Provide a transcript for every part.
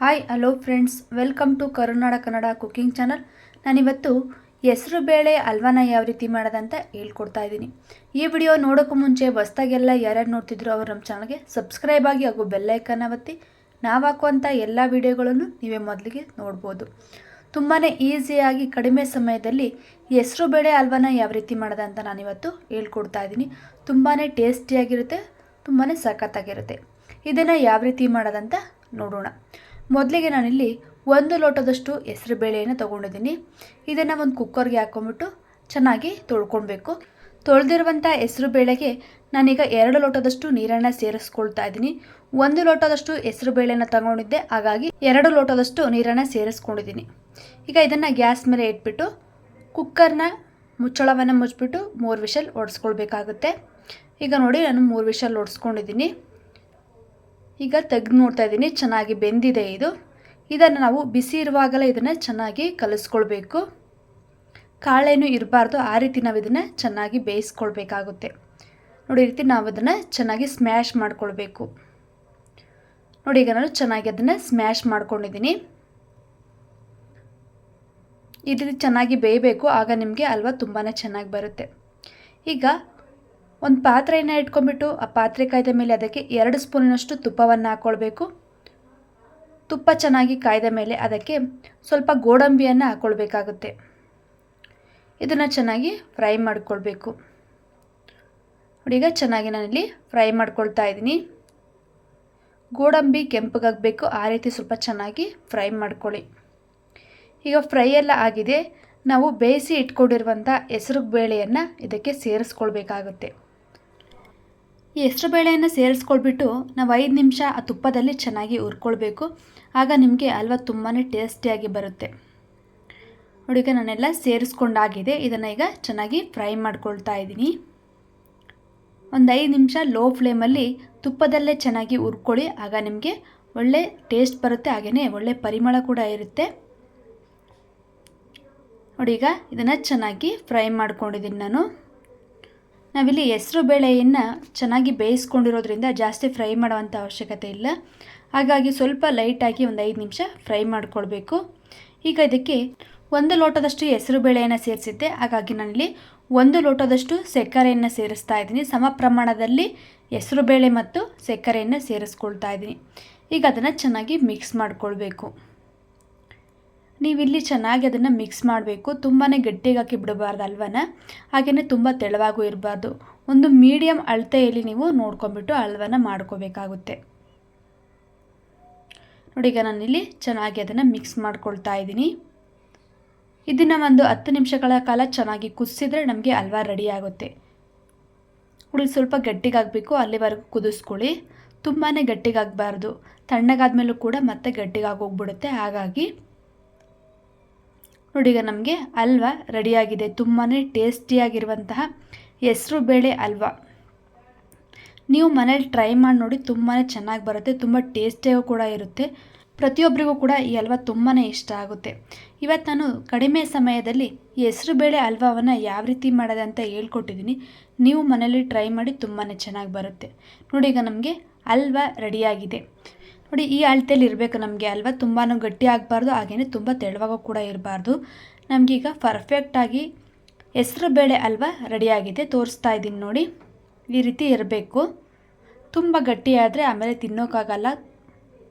Hi hello friends welcome to Karunada Kannada cooking channel ನಾನಿವತ್ತು ಹೆಸರು ಬೇಳೆ ಹಲ್ವಾನ ಯಾವ ರೀತಿ ಮಾಡೋದಂತ ಹೇಳ್ಕೊಡ್ತಾ ಇದ್ದೀನಿ. ಈ ವಿಡಿಯೋ ನೋಡೋಕ್ಕೂ ಮುಂಚೆ ಹೊಸ್ದಾಗೆಲ್ಲ ಯಾರ್ಯಾರು ನೋಡ್ತಿದ್ರು ಅವರು ನಮ್ಮ ಚಾನಲ್ಗೆ ಸಬ್ಸ್ಕ್ರೈಬ್ ಆಗಿ ಹಾಗೂ ಬೆಲ್ಲೈಕನ್ನ ಒತ್ತಿ ನಾವು ಹಾಕುವಂಥ ಎಲ್ಲ ವಿಡಿಯೋಗಳನ್ನು ನೀವೇ ಮೊದಲಿಗೆ ನೋಡ್ಬೋದು. ತುಂಬಾ ಈಸಿಯಾಗಿ ಕಡಿಮೆ ಸಮಯದಲ್ಲಿ ಹೆಸರು ಬೇಳೆ ಹಲ್ವಾನ ಯಾವ ರೀತಿ ಮಾಡೋದಂತ ನಾನಿವತ್ತು ಹೇಳ್ಕೊಡ್ತಾ ಇದ್ದೀನಿ. ತುಂಬಾ ಟೇಸ್ಟಿಯಾಗಿರುತ್ತೆ ತುಂಬಾ ಸಖತ್ತಾಗಿರುತ್ತೆ. ಇದನ್ನು ಯಾವ ರೀತಿ ಮಾಡೋದಂತ ನೋಡೋಣ. ಮೊದಲಿಗೆ ನಾನಿಲ್ಲಿ ಒಂದು ಲೋಟದಷ್ಟು ಹೆಸರು ಬೇಳೆಯನ್ನು ತೊಗೊಂಡಿದ್ದೀನಿ. ಇದನ್ನು ಒಂದು ಕುಕ್ಕರ್ಗೆ ಹಾಕ್ಕೊಂಬಿಟ್ಟು ಚೆನ್ನಾಗಿ ತೊಳ್ಕೊಳ್ಬೇಕು ತೊಳೆದಿರುವಂಥ ಹೆಸರು ಬೇಳೆಗೆ ನಾನೀಗ ಎರಡು ಲೋಟದಷ್ಟು ನೀರನ್ನು ಸೇರಿಸ್ಕೊಳ್ತಾ ಇದ್ದೀನಿ. ಒಂದು ಲೋಟದಷ್ಟು ಹೆಸರು ಬೇಳೆನ ತಗೊಂಡಿದ್ದೆ, ಹಾಗಾಗಿ ಎರಡು ಲೋಟದಷ್ಟು ನೀರನ್ನು ಸೇರಿಸ್ಕೊಂಡಿದ್ದೀನಿ. ಈಗ ಇದನ್ನು ಗ್ಯಾಸ್ ಮೇಲೆ ಇಟ್ಬಿಟ್ಟು ಕುಕ್ಕರ್ನ ಮುಚ್ಚಳವನ್ನು ಮುಚ್ಚಿಬಿಟ್ಟು ಮೂರು ವಿಷಲ್ ಒಡಿಸ್ಕೊಳ್ಬೇಕಾಗುತ್ತೆ. ಈಗ ನೋಡಿ ನಾನು ಮೂರು ವಿಷಲ್ ಒಡಿಸ್ಕೊಂಡಿದ್ದೀನಿ. ಈಗ ತೆಗೆದು ನೋಡ್ತಾ ಇದ್ದೀನಿ. ಚೆನ್ನಾಗಿ ಬೆಂದಿದೆ ಇದು. ಇದನ್ನು ನಾವು ಬಿಸಿ ಇರುವಾಗಲೇ ಇದನ್ನು ಚೆನ್ನಾಗಿ ಕಲಿಸ್ಕೊಳ್ಬೇಕು. ಕಾಳೇನು ಇರಬಾರ್ದು. ಆ ರೀತಿ ನಾವು ಇದನ್ನು ಚೆನ್ನಾಗಿ ಬೇಯಿಸ್ಕೊಳ್ಬೇಕಾಗುತ್ತೆ. ನೋಡಿ ರೀತಿ ನಾವು ಅದನ್ನು ಚೆನ್ನಾಗಿ ಸ್ಮ್ಯಾಶ್ ಮಾಡ್ಕೊಳ್ಬೇಕು. ನೋಡಿ, ಈಗ ನಾನು ಚೆನ್ನಾಗಿ ಅದನ್ನು ಸ್ಮ್ಯಾಶ್ ಮಾಡ್ಕೊಂಡಿದ್ದೀನಿ. ಇದು ಚೆನ್ನಾಗಿ ಬೇಯಬೇಕು. ಆಗ ನಿಮಗೆ ಅಲ್ವಾ ತುಂಬಾ ಚೆನ್ನಾಗಿ ಬರುತ್ತೆ. ಈಗ ಒಂದು ಪಾತ್ರೆಯನ್ನು ಇಟ್ಕೊಂಡ್ಬಿಟ್ಟು ಆ ಪಾತ್ರೆ ಕಾಯ್ದ ಮೇಲೆ ಅದಕ್ಕೆ ಎರಡು ಸ್ಪೂನಿನಷ್ಟು ತುಪ್ಪವನ್ನು ಹಾಕ್ಕೊಳ್ಬೇಕು. ತುಪ್ಪ ಚೆನ್ನಾಗಿ ಕಾಯ್ದ ಮೇಲೆ ಅದಕ್ಕೆ ಸ್ವಲ್ಪ ಗೋಡಂಬಿಯನ್ನು ಹಾಕ್ಕೊಳ್ಬೇಕಾಗುತ್ತೆ. ಇದನ್ನು ಚೆನ್ನಾಗಿ ಫ್ರೈ ಮಾಡಿಕೊಳ್ಬೇಕು. ಈಗ ಚೆನ್ನಾಗಿ ನಾನಿಲ್ಲಿ ಫ್ರೈ ಮಾಡ್ಕೊಳ್ತಾ ಇದ್ದೀನಿ. ಗೋಡಂಬಿ ಕೆಂಪಗಾಗಬೇಕು, ಆ ರೀತಿ ಸ್ವಲ್ಪ ಚೆನ್ನಾಗಿ ಫ್ರೈ ಮಾಡ್ಕೊಳ್ಳಿ. ಈಗ ಫ್ರೈ ಎಲ್ಲ ಆಗಿದೆ, ನಾವು ಬೇಯಿಸಿ ಇಟ್ಕೊಂಡಿರುವಂಥ ಹೆಸರು ಬೇಳೆಯನ್ನು ಇದಕ್ಕೆ ಸೇರಿಸ್ಕೊಳ್ಬೇಕಾಗುತ್ತೆ. ಈ ಹೆಸರು ಬೇಳೆಯನ್ನು ಸೇರಿಸ್ಕೊಳ್ಬಿಟ್ಟು ನಾವು ಐದು ನಿಮಿಷ ಆ ತುಪ್ಪದಲ್ಲಿ ಚೆನ್ನಾಗಿ ಹುರ್ಕೊಳ್ಬೇಕು. ಆಗ ನಿಮಗೆ ಹಲ್ವ ತುಂಬಾ ಟೇಸ್ಟಿಯಾಗಿ ಬರುತ್ತೆ. ನೋಡಿ, ಈಗ ನಾನೆಲ್ಲ ಸೇರಿಸ್ಕೊಂಡಾಗಿದೆ. ಇದನ್ನು ಈಗ ಚೆನ್ನಾಗಿ ಫ್ರೈ ಮಾಡ್ಕೊಳ್ತಾ ಇದ್ದೀನಿ. ಒಂದು ಐದು ನಿಮಿಷ ಲೋ ಫ್ಲೇಮಲ್ಲಿ ತುಪ್ಪದಲ್ಲೇ ಚೆನ್ನಾಗಿ ಹುರ್ಕೊಳ್ಳಿ. ಆಗ ನಿಮಗೆ ಒಳ್ಳೆ ಟೇಸ್ಟ್ ಬರುತ್ತೆ. ಹಾಗೆಯೇ ಒಳ್ಳೆ ಪರಿಮಳ ಕೂಡ ಇರುತ್ತೆ. ನೋಡಿ, ಈಗ ಇದನ್ನು ಚೆನ್ನಾಗಿ ಫ್ರೈ ಮಾಡ್ಕೊಂಡಿದ್ದೀನಿ ನಾನು. ನಾವಿಲ್ಲಿ ಹೆಸರು ಬೇಳೆಯನ್ನು ಚೆನ್ನಾಗಿ ಬೇಯಿಸ್ಕೊಂಡಿರೋದ್ರಿಂದ ಜಾಸ್ತಿ ಫ್ರೈ ಮಾಡುವಂಥ ಅವಶ್ಯಕತೆ ಇಲ್ಲ. ಹಾಗಾಗಿ ಸ್ವಲ್ಪ ಲೈಟಾಗಿ ಒಂದು ಐದು ನಿಮಿಷ ಫ್ರೈ ಮಾಡಿಕೊಳ್ಬೇಕು. ಈಗ ಇದಕ್ಕೆ ಒಂದು ಲೋಟದಷ್ಟು ಹೆಸರು ಬೇಳೆಯನ್ನು ಸೇರಿಸಿದ್ದೆ. ಹಾಗಾಗಿ ನಾನಿಲ್ಲಿ ಒಂದು ಲೋಟದಷ್ಟು ಸಕ್ಕರೆಯನ್ನು ಸೇರಿಸ್ತಾ ಇದ್ದೀನಿ. ಸಮ ಪ್ರಮಾಣದಲ್ಲಿ ಹೆಸರು ಬೇಳೆ ಮತ್ತು ಸಕ್ಕರೆಯನ್ನು ಸೇರಿಸ್ಕೊಳ್ತಾ ಇದ್ದೀನಿ. ಈಗ ಅದನ್ನು ಚೆನ್ನಾಗಿ ಮಿಕ್ಸ್ ಮಾಡಿಕೊಳ್ಬೇಕು. ನೀವಿಲ್ಲಿ ಚೆನ್ನಾಗಿ ಅದನ್ನು ಮಿಕ್ಸ್ ಮಾಡಬೇಕು. ತುಂಬಾ ಗಟ್ಟಿಗಾಕಿ ಬಿಡಬಾರ್ದು ಅಲ್ವನ? ಹಾಗೆಯೇ ತುಂಬ ತೆಳುವಾಗೂ ಇರಬಾರ್ದು. ಒಂದು ಮೀಡಿಯಮ್ ಅಳತೆಯಲ್ಲಿ ನೀವು ನೋಡ್ಕೊಂಬಿಟ್ಟು ಹಲ್ವನ ಮಾಡ್ಕೋಬೇಕಾಗುತ್ತೆ. ನೋಡಿ ಈಗ ನಾನಿಲ್ಲಿ ಚೆನ್ನಾಗಿ ಅದನ್ನು ಮಿಕ್ಸ್ ಮಾಡ್ಕೊಳ್ತಾ ಇದ್ದೀನಿ. ಇದನ್ನು ಒಂದು ಹತ್ತು ನಿಮಿಷಗಳ ಕಾಲ ಚೆನ್ನಾಗಿ ಕುದಿಸಿದ್ರೆ ನಮಗೆ ಹಲ್ವಾ ರೆಡಿ ಆಗುತ್ತೆ. ಹುಳಿ ಸ್ವಲ್ಪ ಗಟ್ಟಿಗಾಗಬೇಕು ಅಲ್ಲಿವರೆಗೂ ಕುದಿಸ್ಕೊಳ್ಳಿ. ತುಂಬಾ ಗಟ್ಟಿಗಾಗಬಾರ್ದು ತಣ್ಣಗಾದ್ಮೇಲೂ ಕೂಡ ಮತ್ತೆ ಗಟ್ಟಿಗಾಗೋಗ್ಬಿಡುತ್ತೆ ಹಾಗಾಗಿ ನೋಡಿ ಈಗ ನಮಗೆ ಹಲ್ವಾ ರೆಡಿಯಾಗಿದೆ. ತುಂಬಾ ಟೇಸ್ಟಿಯಾಗಿರುವಂತಹ ಹೆಸರು ಬೇಳೆ ಹಲ್ವಾ ನೀವು ಮನೇಲಿ ಟ್ರೈ ಮಾಡಿ ನೋಡಿ ತುಂಬಾ ಚೆನ್ನಾಗಿ ಬರುತ್ತೆ, ತುಂಬ ಟೇಸ್ಟಿಯಾಗೂ ಕೂಡ ಇರುತ್ತೆ. ಪ್ರತಿಯೊಬ್ಬರಿಗೂ ಕೂಡ ಈ ಹಲ್ವ ತುಂಬಾ ಇಷ್ಟ ಆಗುತ್ತೆ. ಇವತ್ತು ನಾನು ಕಡಿಮೆ ಸಮಯದಲ್ಲಿ ಹೆಸರು ಬೇಳೆ ಹಲ್ವಾವನ್ನು ಯಾವ ರೀತಿ ಮಾಡೋದು ಅಂತ ಹೇಳ್ಕೊಟ್ಟಿದ್ದೀನಿ. ನೀವು ಮನೇಲಿ ಟ್ರೈ ಮಾಡಿ ತುಂಬಾ ಚೆನ್ನಾಗಿ ಬರುತ್ತೆ. ನೋಡಿ ಈಗ ನಮಗೆ ಹಲ್ವಾ ರೆಡಿಯಾಗಿದೆ. ನೋಡಿ, ಈ ಅಳತೆಯಲ್ಲಿ ಇರಬೇಕು ನಮಗೆ ಅಲ್ವಾ? ತುಂಬಾ ಗಟ್ಟಿ ಆಗಬಾರ್ದು ಹಾಗೆಯೇ ತುಂಬ ತೆಳುವಾಗ ಕೂಡ ಇರಬಾರ್ದು. ನಮಗೀಗ ಪರ್ಫೆಕ್ಟಾಗಿ ಹೆಸರು ಬೇಳೆ ಅಲ್ವಾ ರೆಡಿಯಾಗಿದೆ ತೋರಿಸ್ತಾ ಇದ್ದೀನಿ ನೋಡಿ. ಈ ರೀತಿ ಇರಬೇಕು. ತುಂಬ ಗಟ್ಟಿಯಾದರೆ ಆಮೇಲೆ ತಿನ್ನೋಕ್ಕಾಗಲ್ಲ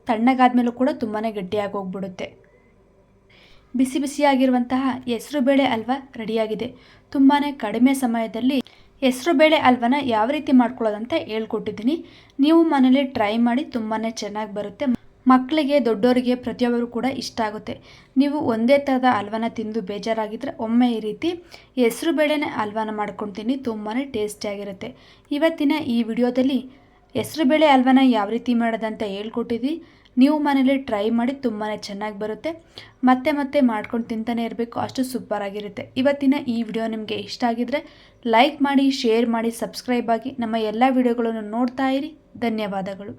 ತಣ್ಣಗಾದ್ಮೇಲೂ ಕೂಡ ತುಂಬಾ ಗಟ್ಟಿಯಾಗಿ ಹೋಗ್ಬಿಡುತ್ತೆ. ಬಿಸಿ ಬಿಸಿಯಾಗಿರುವಂತಹ ಹೆಸರು ಬೇಳೆ ಅಲ್ವಾ ರೆಡಿಯಾಗಿದೆ ತುಂಬಾ ಕಡಿಮೆ ಸಮಯದಲ್ಲಿ ಹೆಸರು ಬೇಳೆ ಹಲ್ವನ ಯಾವ ರೀತಿ ಮಾಡ್ಕೊಳ್ಳೋದಂತ ಹೇಳ್ಕೊಟ್ಟಿದ್ದೀನಿ. ನೀವು ಮನೇಲಿ ಟ್ರೈ ಮಾಡಿ ತುಂಬಾ ಚೆನ್ನಾಗಿ ಬರುತ್ತೆ. ಮಕ್ಕಳಿಗೆ ದೊಡ್ಡವರಿಗೆ ಪ್ರತಿಯೊಬ್ಬರು ಕೂಡ ಇಷ್ಟ ಆಗುತ್ತೆ. ನೀವು ಒಂದೇ ಥರದ ಹಲ್ವನ ತಿಂದು ಬೇಜಾರಾಗಿದ್ದರೆ ಒಮ್ಮೆ ಈ ರೀತಿ ಹೆಸರು ಬೇಳೆನೇ ಹಲ್ವನ ಮಾಡ್ಕೊತೀನಿ ತುಂಬಾ ಟೇಸ್ಟಿಯಾಗಿರುತ್ತೆ ಇವತ್ತಿನ ಈ ವಿಡಿಯೋದಲ್ಲಿ ಹೆಸರು ಬೇಳೆ ಹಲ್ವನ ಯಾವ ರೀತಿ ಮಾಡೋದಂತ ಹೇಳ್ಕೊಟ್ಟಿದ್ವಿ ನೀವು ಮನೇಲಿ ಟ್ರೈ ಮಾಡಿ ತುಂಬಾ ಚೆನ್ನಾಗಿ ಬರುತ್ತೆ. ಮತ್ತೆ ಮತ್ತೆ ಮಾಡ್ಕೊಂಡು ತಿಂತಾನೆ ಇರಬೇಕು. ಅಷ್ಟು ಸೂಪರಾಗಿರುತ್ತೆ ಇವತ್ತಿನ ಈ ವಿಡಿಯೋ ನಿಮಗೆ ಇಷ್ಟ ಆಗಿದ್ರೆ ಲೈಕ್ ಮಾಡಿ ಶೇರ್ ಮಾಡಿ ಸಬ್ಸ್ಕ್ರೈಬ್ ಆಗಿ ನಮ್ಮ ಎಲ್ಲ ವಿಡಿಯೋಗಳನ್ನು ನೋಡ್ತಾ ಇರಿ. ಧನ್ಯವಾದಗಳು.